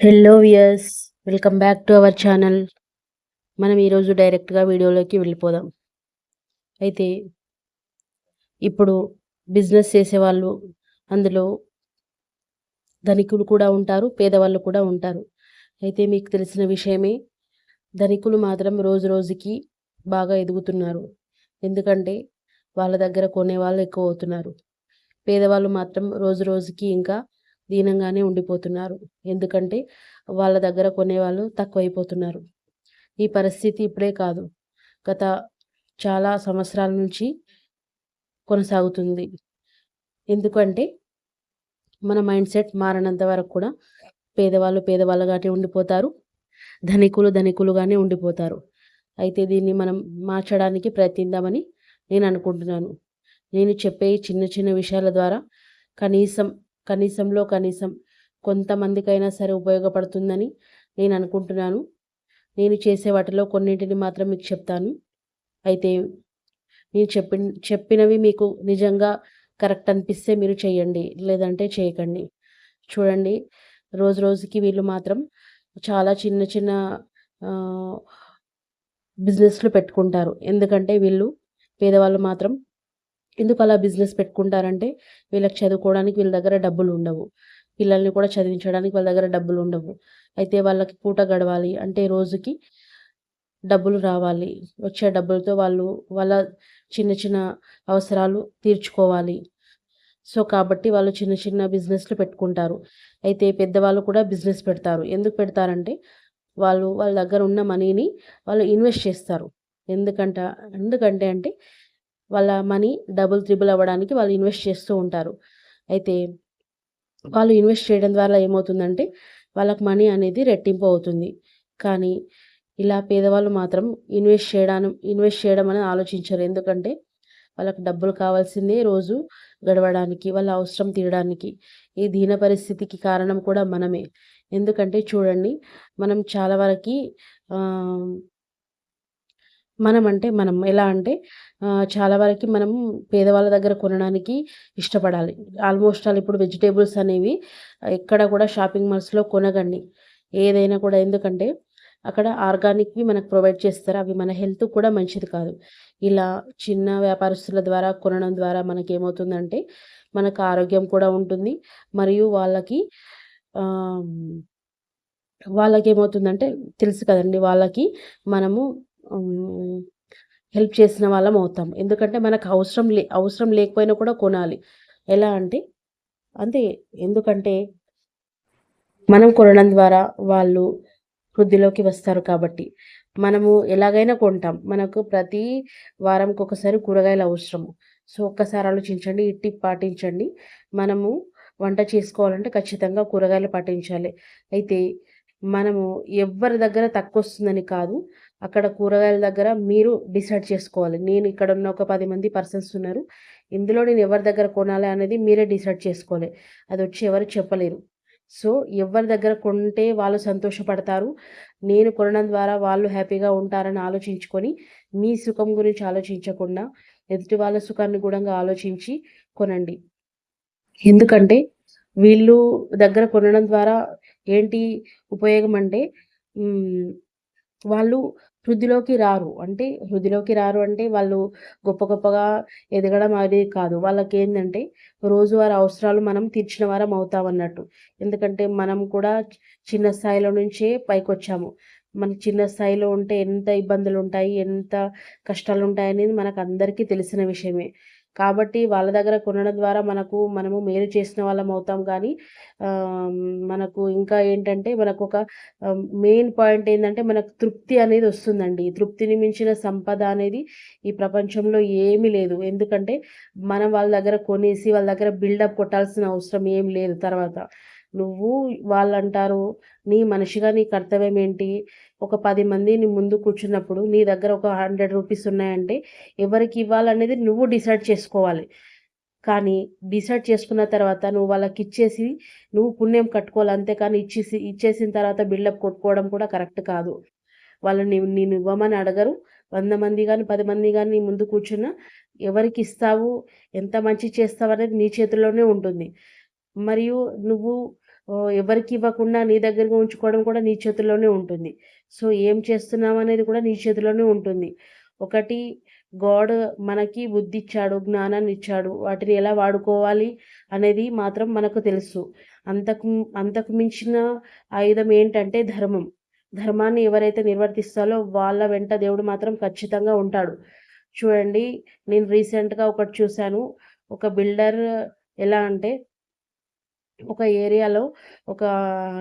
Hello viewers welcome back to our channel మనం ఈరోజు డైరెక్ట్గా వీడియోలోకి వెళ్ళిపోదాం. అయితే ఇప్పుడు బిజినెస్ చేసేవాళ్ళు అందులో ధనికులు కూడా ఉంటారు పేదవాళ్ళు కూడా ఉంటారు. అయితే మీకు తెలిసిన విషయమే ధనికులు మాత్రం రోజు రోజుకి బాగా ఎదుగుతున్నారు. ఎందుకంటే వాళ్ళ దగ్గర కొనేవాళ్ళు ఎక్కువ అవుతున్నారు. పేదవాళ్ళు మాత్రం రోజు రోజుకి ఇంకా దీనంగానే ఉండిపోతున్నారు. ఎందుకంటే వాళ్ళ దగ్గర కొనేవాళ్ళు తక్కువైపోతున్నారు. ఈ పరిస్థితి ఇప్పుడే కాదు. గత చాలా సంవత్సరాల నుంచి కొనసాగుతుంది. ఎందుకంటే మన మైండ్ సెట్ మారినంత వరకు కూడా పేదవాళ్ళు పేదవాళ్ళుగానే ఉండిపోతారు. ధనికులు ధనికులుగానే ఉండిపోతారు. అయితే దీన్ని మనం మార్చడానికి ప్రయత్నిద్దామని నేను అనుకుంటున్నాను. నేను చెప్పే చిన్న చిన్న విషయాల ద్వారా కనీసం కనీసంలో కనీసం కొంతమందికైనా సరే ఉపయోగపడుతుందని నేను అనుకుంటున్నాను. నేను చేసే వాటిలో కొన్నింటిని మాత్రం మీకు చెప్తాను. అయితే నేను చెప్పి చెప్పినవి మీకు నిజంగా కరెక్ట్ అనిపిస్తే మీరు చేయండి లేదంటే చేయకండి. చూడండి రోజు రోజుకి వీళ్ళు మాత్రం చాలా చిన్న చిన్న బిజినెస్లు పెట్టుకుంటారు. ఎందుకంటే వీళ్ళు పేదవాళ్ళు మాత్రం ఎందుకు అలా బిజినెస్ పెట్టుకుంటారంటే వీళ్ళకి చదువుకోవడానికి వీళ్ళ దగ్గర డబ్బులు ఉండవు. పిల్లల్ని కూడా చదివించడానికి వాళ్ళ దగ్గర డబ్బులు ఉండవు. అయితే వాళ్ళకి పూట గడవాలి అంటే రోజుకి డబ్బులు రావాలి. వచ్చే డబ్బులతో వాళ్ళు వాళ్ళ చిన్న చిన్న అవసరాలు తీర్చుకోవాలి. సో కాబట్టి వాళ్ళు చిన్న చిన్న బిజినెస్లు పెట్టుకుంటారు. అయితే పెద్దవాళ్ళు కూడా బిజినెస్ పెడతారు. ఎందుకు పెడతారంటే వాళ్ళు వాళ్ళ దగ్గర ఉన్న మనీని వాళ్ళు ఇన్వెస్ట్ చేస్తారు. ఎందుకంట ఎందుకంటే అంటే వాళ్ళ మనీ డబుల్ త్రిబుల్ అవ్వడానికి వాళ్ళు ఇన్వెస్ట్ చేస్తూ ఉంటారు. అయితే వాళ్ళు ఇన్వెస్ట్ చేయడం ద్వారా ఏమవుతుందంటే వాళ్ళకి మనీ అనేది రెట్టింపు అవుతుంది. కానీ ఇలా పేదవాళ్ళు మాత్రం ఇన్వెస్ట్ చేయడం ఇన్వెస్ట్ చేయడం అనేది ఆలోచించరు. ఎందుకంటే వాళ్ళకి డబ్బులు కావాల్సిందే రోజు గడవడానికి వాళ్ళ అవసరం తీరడానికి. ఈ దీన పరిస్థితికి కారణం కూడా మనమే. ఎందుకంటే చూడండి మనం చాలా వరకు మనం అంటే మనం. ఎలా అంటే చాలా వరకు మనం పేదవాళ్ళ దగ్గర కొనడానికి ఇష్టపడాలి. ఆల్మోస్ట్ ఆల్ ఇప్పుడు వెజిటేబుల్స్ అనేవి ఎక్కడ కూడా షాపింగ్ మాల్స్లో కొనగండి ఏదైనా కూడా ఎందుకంటే అక్కడ ఆర్గానిక్వి మనకు ప్రొవైడ్ చేస్తారు. అవి మన హెల్త్ కూడా మంచిది కాదు. ఇలా చిన్న వ్యాపారస్తుల ద్వారా కొనడం ద్వారా మనకి ఏమవుతుందంటే మనకు ఆరోగ్యం కూడా ఉంటుంది. మరియు వాళ్ళకి వాళ్ళకి ఏమవుతుందంటే తెలుసు కదండి వాళ్ళకి మనము హెల్ప్ చేసిన వాళ్ళం అవుతాం. ఎందుకంటే మనకు అవసరం లే అవసరం లేకపోయినా కూడా కొనాలి. ఎలా అంటే అంతే. ఎందుకంటే మనం కొనడం ద్వారా వాళ్ళు వృద్ధిలోకి వస్తారు కాబట్టి. మనము ఎలాగైనా కొంటాం. మనకు ప్రతి వారంకి ఒకసారి కూరగాయలు అవసరము. సో ఒక్కసారి ఆలోచించండి ఇట్టి పాటించండి. మనము వంట చేసుకోవాలంటే ఖచ్చితంగా కూరగాయలు పాటించాలి. అయితే మనము ఎవరి దగ్గర తక్కువ వస్తుందని కాదు అక్కడ కూరగాయల దగ్గర మీరు డిసైడ్ చేసుకోవాలి. నేను ఇక్కడ ఉన్న ఒక పది మంది పర్సన్స్ ఉన్నారు. ఇందులో నేను ఎవరి దగ్గర కొనాలి అనేది మీరే డిసైడ్ చేసుకోవాలి. అది వచ్చి ఎవరు చెప్పలేరు. సో ఎవరి దగ్గర కొంటే వాళ్ళు సంతోషపడతారు. నేను కొనడం ద్వారా వాళ్ళు హ్యాపీగా ఉంటారని ఆలోచించుకొని మీ సుఖం గురించి ఆలోచించకుండా ఎదుటి వాళ్ళ సుఖాన్ని కూడా ఆలోచించి కొనండి. ఎందుకంటే వీళ్ళు దగ్గర కొనడం ద్వారా ఏంటి ఉపయోగం అంటే వాళ్ళు వృద్ధిలోకి రారు. అంటే వృద్ధిలోకి రారు అంటే వాళ్ళు గొప్ప గొప్పగా ఎదగడం అనేది కాదు. వాళ్ళకి ఏంటంటే రోజువారి అవసరాలు మనం తీర్చిన వారం అవుతామన్నట్టు. ఎందుకంటే మనం కూడా చిన్న స్థాయిలో నుంచే పైకి వచ్చాము మన చిన్న స్థాయిలో ఉంటే ఎంత ఇబ్బందులు ఉంటాయి ఎంత కష్టాలు ఉంటాయి అనేది మనకు అందరికీ తెలిసిన విషయమే. కాబట్టి వాళ్ళ దగ్గర కొనడం ద్వారా మనకు మనము మేలు చేసిన వాళ్ళం అవుతాం. కానీ మనకు ఇంకా ఏంటంటే మనకు ఒక మెయిన్ పాయింట్ ఏంటంటే మనకు తృప్తి అనేది వస్తుందండి. తృప్తిని మించిన సంపద అనేది ఈ ప్రపంచంలో ఏమీ లేదు. ఎందుకంటే మనం వాళ్ళ దగ్గర కొనేసి వాళ్ళ దగ్గర బిల్డప్ కొట్టాల్సిన అవసరం ఏం లేదు తర్వాత. నువ్వు వాళ్ళంటారు నీ మనిషిగా నీ కర్తవ్యం ఏంటి? ఒక పది మంది నీ ముందు కూర్చున్నప్పుడు నీ దగ్గర ఒక హండ్రెడ్ రూపీస్ ఉన్నాయంటే ఎవరికి ఇవ్వాలనేది నువ్వు డిసైడ్ చేసుకోవాలి. కానీ డిసైడ్ చేసుకున్న తర్వాత నువ్వు వాళ్ళకి ఇచ్చేసి నువ్వు పుణ్యం కట్టుకోవాలి. అంతేకాని ఇచ్చేసి ఇచ్చేసిన తర్వాత బిల్డప్ కొట్టుకోవడం కూడా కరెక్ట్ కాదు. వాళ్ళు నేను ఇవ్వమని అడగరు. వంద మంది కానీ పది మంది కానీ నీ ముందు కూర్చున్న ఎవరికి ఇస్తావు? ఎంత మంచి చేస్తావు అనేది నీ చేతిలోనే ఉంటుంది. మరియు నువ్వు ఎవరికి ఇవ్వకుండా నీ దగ్గరగా ఉంచుకోవడం కూడా నీ చేతుల్లోనే ఉంటుంది. సో, ఏం చేస్తున్నావు అనేది కూడా నీ చేతిలోనే ఉంటుంది. ఒకటి గాడ్ మనకి బుద్ధిచ్చాడు, జ్ఞానాన్నిచ్చాడు. వాటిని ఎలా వాడుకోవాలి అనేది మాత్రం మనకు తెలుసు. అంతకు అంతకు మించిన ఆయుధం ఏంటంటే ధర్మం. ధర్మాన్ని ఎవరైతే నిర్వర్తిస్తారో వాళ్ళ వెంట దేవుడు మాత్రం ఖచ్చితంగా ఉంటాడు. చూడండి నేను రీసెంట్‌గా ఒకటి చూశాను ఒక బిల్డర్ ఎలా అంటే ఒక ఏరియాలో ఒక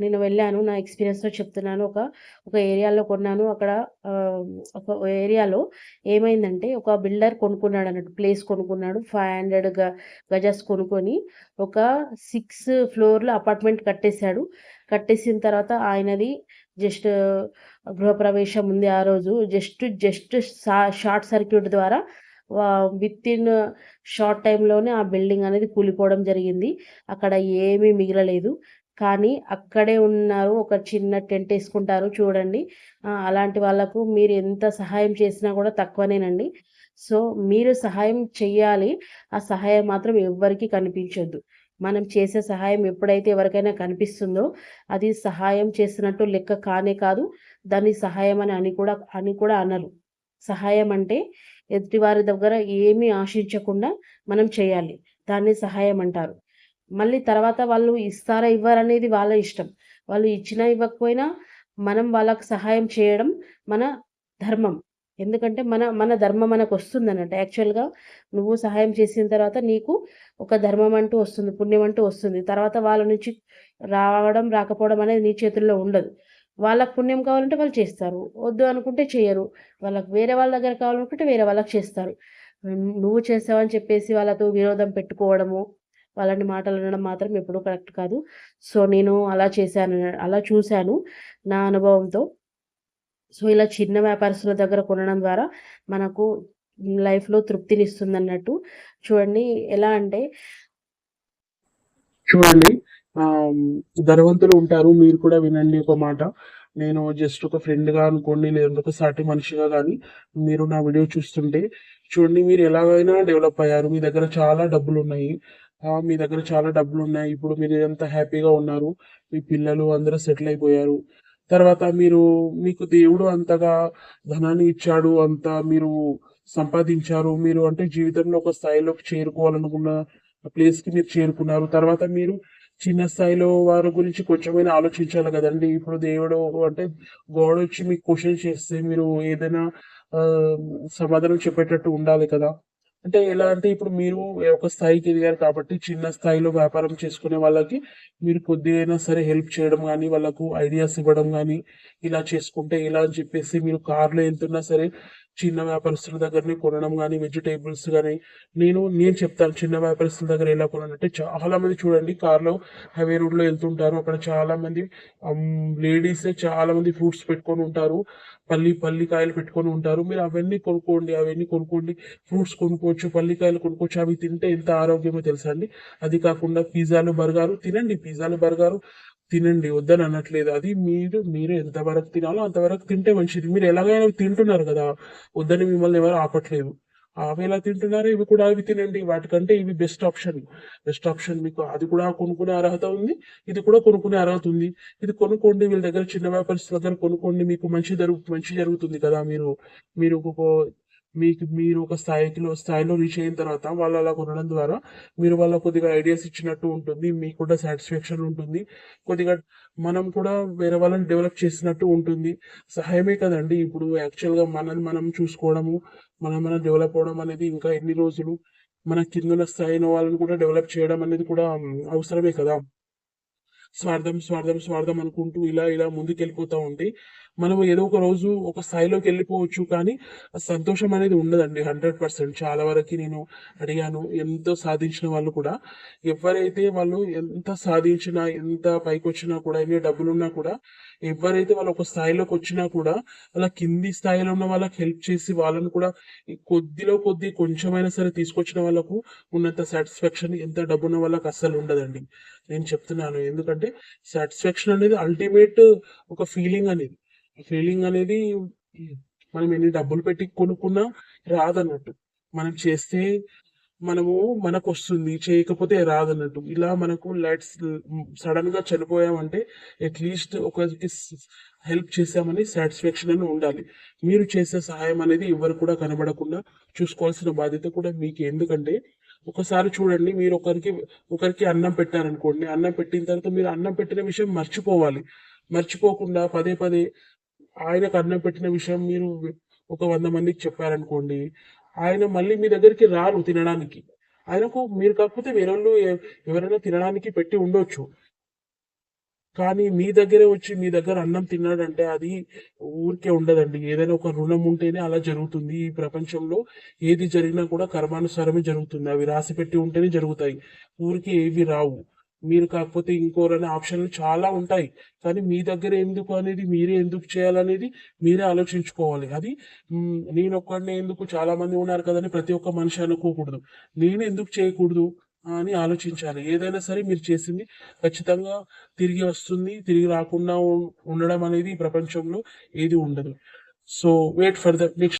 నేను వెళ్ళాను. నా ఎక్స్‌పీరియన్స్‌తో చెప్తున్నాను. ఒక ఒక ఏరియాలో కొన్నాను. అక్కడ ఒక ఏరియాలో ఏమైందంటే ఒక బిల్డర్ కొనుక్కున్నాడు అన్నట్టు ప్లేస్ కొనుక్కున్నాడు. 500 గ గజాస్ కొనుక్కొని ఒక సిక్స్ ఫ్లోర్లో అపార్ట్‌మెంట్ కట్టేసాడు. కట్టేసిన తర్వాత ఆయనది జస్ట్ గృహప్రవేశం ఉంది ఆ రోజు. జస్ట్ జస్ట్ షార్ట్ సర్క్యూట్ ద్వారా విత్ ఇన్ షార్ట్ టైంలోనే ఆ బిల్డింగ్ అనేది కూలిపోవడం జరిగింది. అక్కడ ఏమీ మిగలలేదు. కానీ అక్కడే ఉన్నారు. ఒక చిన్న టెంట్ వేసుకుంటారు చూడండి. అలాంటి వాళ్ళకు మీరు ఎంత సహాయం చేసినా కూడా తక్కువనేనండి. సో, మీరు సహాయం చెయ్యాలి. ఆ సహాయం మాత్రం ఎవ్వరికీ కనిపించొద్దు. మనం చేసే సహాయం ఎప్పుడైతే ఎవరికైనా కనిపిస్తుందో అది సహాయం చేసినట్టు లెక్క కానే కాదు. దాన్ని సహాయం అని అని కూడా అని కూడా అనరు. సహాయం అంటే ఎదుటివారి దగ్గర ఏమీ ఆశించకుండా మనం చేయాలి. దాన్ని సహాయం అంటారు. మళ్ళీ తర్వాత వాళ్ళు ఇస్తారా ఇవ్వరనేది వాళ్ళ ఇష్టం. వాళ్ళు ఇచ్చినా ఇవ్వకపోయినా మనం వాళ్ళకు సహాయం చేయడం మన ధర్మం. ఎందుకంటే మన మన ధర్మం మనకు మనకొస్తుందన్నట్టు. యాక్చువల్‌గా నువ్వు సహాయం చేసిన తర్వాత నీకు ఒక ధర్మం అంటూ వస్తుంది. పుణ్యం అంటూ వస్తుంది. తర్వాత వాళ్ళ నుంచి రావడం, రాకపోవడం అనేది నీ చేతుల్లో ఉండదు. వాళ్ళకి పుణ్యం కావాలంటే వాళ్ళు చేస్తారు. వద్దు అనుకుంటే చేయరు వాళ్ళకి వేరే వాళ్ళ దగ్గర కావాలనుకుంటే వేరే వాళ్ళకి చేస్తారు. నువ్వు చేసావని చెప్పేసి వాళ్ళతో విరోధం పెట్టుకోవడము, వాళ్ళని మాటలు అనడం మాత్రం ఎప్పుడూ కరెక్ట్ కాదు. సో, నేను అలా చేశాను. అలా చూశాను నా అనుభవంతో. సో, ఇలా చిన్న వ్యాపారస్తుల దగ్గర కొనడం ద్వారా మనకు లైఫ్‌లో తృప్తినిస్తుందన్నట్టు. చూడండి ఎలా అంటే చూడండి ధనవంతులు ఉంటారు. మీరు కూడా వినండి ఒక మాట. నేను జస్ట్ ఒక ఫ్రెండ్‌గా అనుకోండి లేదంటే ఒక సాటి మనిషిగా కానీ మీరు నా వీడియో చూస్తుంటే చూడండి మీరు ఎలాగైనా డెవలప్ అయ్యారు. మీ దగ్గర చాలా డబ్బులు ఉన్నాయి మీ దగ్గర చాలా డబ్బులు ఉన్నాయి ఇప్పుడు మీరు ఎంత హ్యాపీగా ఉన్నారు. మీ పిల్లలు అందరూ సెటిల్ అయిపోయారు. తర్వాత మీరు మీకు దేవుడు అంతగా ధనాన్ని ఇచ్చాడు. అంత మీరు సంపాదించారు. మీరు అంటే జీవితంలో ఒక స్థాయిలోకి చేరుకోవాలనుకున్న ప్లేస్‌కి మీరు చేరుకున్నారు. తర్వాత మీరు చిన్న స్థాయిలో వారి గురించి కొంచెమైనా ఆలోచించాలి కదండి ఇప్పుడు దేవుడు అంటే గాడ్ వచ్చి మీకు క్వశ్చన్ చేస్తే మీరు ఏదైనా సమాధానం చెప్పేటట్టు ఉండాలి కదా! అంటే ఎలా అంటే ఇప్పుడు మీరు ఒక స్థాయికి ఎదిగారు కాబట్టి చిన్న స్థాయిలో వ్యాపారం చేసుకునే వాళ్ళకి మీరు కొద్దిగైనా సరే హెల్ప్ చేయడం కానీ వాళ్ళకు ఐడియాస్ ఇవ్వడం కానీ ఇలా చేసుకుంటే ఇలా అని చెప్పేసి మీరు కార్‌లో వెళ్తున్నా సరే చిన్న వ్యాపారస్తుల దగ్గరనే కొనడం కానీ వెజిటేబుల్స్ కానీ నేను నేను చెప్తాను చిన్న వ్యాపారస్తుల దగ్గర ఎలా కొనాలంటే చాలా మంది చూడండి కార్‌లో హైవే రోడ్‌లో వెళ్తుంటారు అక్కడ చాలా మంది లేడీస్ చాలా మంది ఫ్రూట్స్ పెట్టుకొని ఉంటారు. పల్లి పల్లికాయలు పెట్టుకొని ఉంటారు. మీరు అవన్నీ కొనుక్కోండి. అవన్నీ కొనుక్కోండి. ఫ్రూట్స్ కొనుక్కోవచ్చు. పల్లికాయలు కొనుక్కోవచ్చు. అవి తింటే ఎంత ఆరోగ్యమో తెలుసా అండి? అది కాకుండా పిజ్జాలు, బర్గారు తినండి. పిజ్జాలు, బర్గారు తినండి. వద్దని అనట్లేదు. అది మీరు మీరు ఎంతవరకు తినాలో అంతవరకు తింటే మంచిది. మీరు ఎలాగైనా తింటున్నారు కదా వద్దని మిమ్మల్ని ఎవరు ఆపట్లేదు. అవి ఎలా తింటున్నారో ఇవి కూడా అవి తినండి. వాటికంటే ఇవి బెస్ట్ ఆప్షన్. బెస్ట్ ఆప్షన్ మీకు అది కూడా కొనుక్కునే అర్హత ఉంది. ఇది కూడా కొనుక్కునే అర్హత ఉంది. ఇది కొనుక్కోండి. వీళ్ళ దగ్గర చిన్న వ్యాపారస్తుల దగ్గర కొనుక్కోండి. మీకు మంచి జరుగు మంచి జరుగుతుంది కదా! మీరు మీరు మీకు మీరు ఒక స్థాయికిలో స్థాయిలో రీచ్ అయిన తర్వాత వాళ్ళు అలా కొనడం ద్వారా మీరు వాళ్ళ కొద్దిగా ఐడియాస్ ఇచ్చినట్టు ఉంటుంది. మీకు కూడా సాటిస్ఫాక్షన్ ఉంటుంది. కొద్దిగా మనం కూడా వేరే వాళ్ళని డెవలప్ చేసినట్టు ఉంటుంది. సహాయమే కదండి ఇప్పుడు యాక్చువల్‌గా మనల్ని మనం చూసుకోవడము, మనం మనం డెవలప్ అవ్వడం అనేది ఇంకా ఎన్ని రోజులు మన కిందుల స్థాయిలో వాళ్ళని కూడా డెవలప్ చేయడం అనేది కూడా అవసరమే కదా! స్వార్థం, స్వార్థం, స్వార్థం అనుకుంటూ ఇలా ఇలా ముందుకెళ్ళిపోతూ ఉంటే మనం ఏదో ఒక రోజు ఒక స్థాయిలోకి వెళ్ళిపోవచ్చు. కానీ సంతోషం అనేది ఉండదండి 100% చాలా వరకు నేను అడిగాను. ఎంతో సాధించిన వాళ్ళు కూడా ఎవరైతే వాళ్ళు ఎంత సాధించినా, ఎంత పైకొచ్చినా కూడా ఎన్ని డబ్బులున్నా కూడా ఎవరైతే వాళ్ళు ఒక స్థాయిలోకి వచ్చినా కూడా వాళ్ళ కింది స్థాయిలో ఉన్న వాళ్ళకి హెల్ప్ చేసి వాళ్ళని కూడా కొద్దిలో కొద్ది కొంచెమైనా సరే తీసుకొచ్చిన వాళ్ళకు ఉన్నంత సాటిస్ఫాక్షన్ ఎంత డబ్బున్న వాళ్ళకి అస్సలు ఉండదండి. నేను చెప్తున్నాను. ఎందుకంటే సాటిస్ఫాక్షన్ అనేది అల్టిమేట్ ఒక ఫీలింగ్ అనేది. హీలింగ్ ఫీలింగ్ అనేది మనం ఎన్ని డబ్బులు పెట్టి కొనుక్కున్నా రాదన్నట్టు. మనం చేస్తే మనము మనకు వస్తుంది చేయకపోతే రాదన్నట్టు. ఇలా మనకు లైట్స్ సడన్గా చనిపోయామంటే అట్లీస్ట్ ఒకరికి హెల్ప్ చేశామని సాటిస్ఫాక్షన్ అని ఉండాలి. మీరు చేసే సహాయం అనేది ఎవరు కూడా కనబడకుండా చూసుకోవాల్సిన బాధ్యత కూడా మీకు. ఎందుకంటే ఒకసారి చూడండి మీరు ఒకరికి ఒకరికి అన్నం పెట్టారనుకోండి అన్నం పెట్టిన తర్వాత మీరు అన్నం పెట్టిన విషయం మర్చిపోవాలి. మర్చిపోకుండా పదే పదే ఆయనకు అన్నం పెట్టిన విషయం మీరు ఒక వంద మందికి చెప్పారనుకోండి ఆయన మళ్ళీ మీ దగ్గరికి రారు తినడానికి. ఆయనకు మీరు కాకపోతే వేరే వాళ్ళు ఎవరైనా తినడానికి పెట్టి ఉండొచ్చు. కానీ మీ దగ్గరే వచ్చి మీ దగ్గర అన్నం తిన్నాడంటే అది ఊరికే ఉండదండి. ఏదైనా ఒక రుణం ఉంటేనే అలా జరుగుతుంది. ఈ ప్రపంచంలో ఏది జరిగినా కూడా కర్మానుసారమే జరుగుతుంది. అవి రాసి పెట్టి ఉంటేనే జరుగుతాయి. ఊరికి ఏవి రావు. మీరు కాకపోతే ఇంకోరనే ఆప్షన్లు చాలా ఉంటాయి. కానీ మీ దగ్గర ఎందుకు అనేది మీరే ఎందుకు చేయాలనేది మీరే ఆలోచించుకోవాలి. అది నేను ఒక్కడినే ఎందుకు చాలా మంది ఉన్నారు కదని ప్రతి ఒక్క మనిషి అనుకోకూడదు. నేను ఎందుకు చేయకూడదు అని ఆలోచించాలి. ఏదైనా సరే మీరు చేసింది ఖచ్చితంగా తిరిగి వస్తుంది తిరిగి రాకుండా ఉండడం అనేది ఈ ప్రపంచంలో ఏది ఉండదు. So wait for the next